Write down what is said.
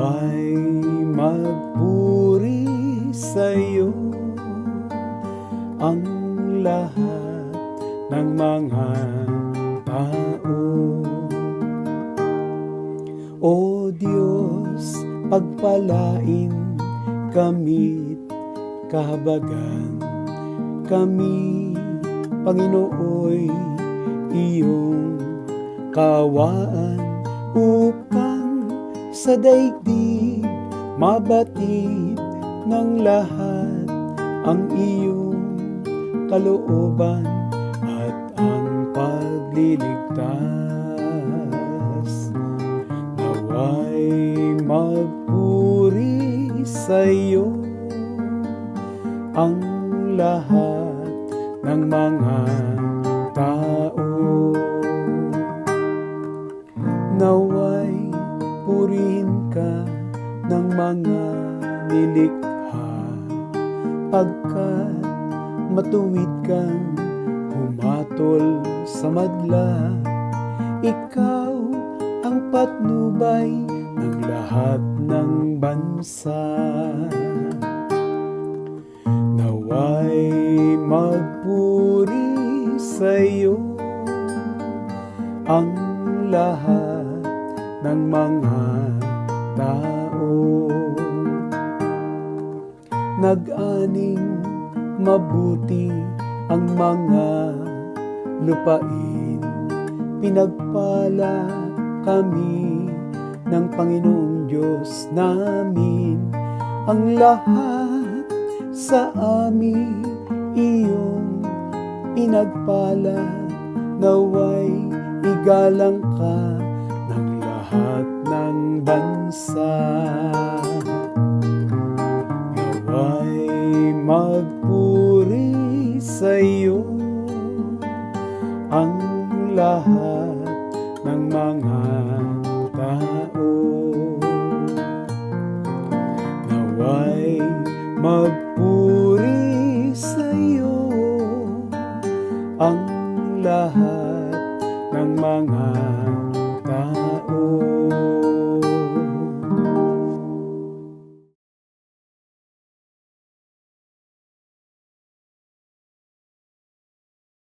Naway magpuri sa'yo ang lahat ng mga tao. O Diyos, pagpalain kami't kahabagan kami, Panginooy, iyong kawaan upang sa daigdig mabatid ng lahat ang iyong kalooban at ang pagliligtas. Naway magpuri sa iyo ang lahat ng mga tao. Naway purihin ka ng mga nilikha pagkat matuwid kang humatol sa madla. Ikaw ang patnubay ng lahat ng bansa. Naway magpuri sa iyo ang lahat ng mga tao. Nag-aning mabuti ang mga lupain. Pinagpala kami ng Panginoong Diyos namin ang lahat sa amin iyong pinagpala naway igalang ka ng bansa naway magpuri sa iyo ang lahat ng mga tao naway magpuri sa iyo ang lahat ng mga tao.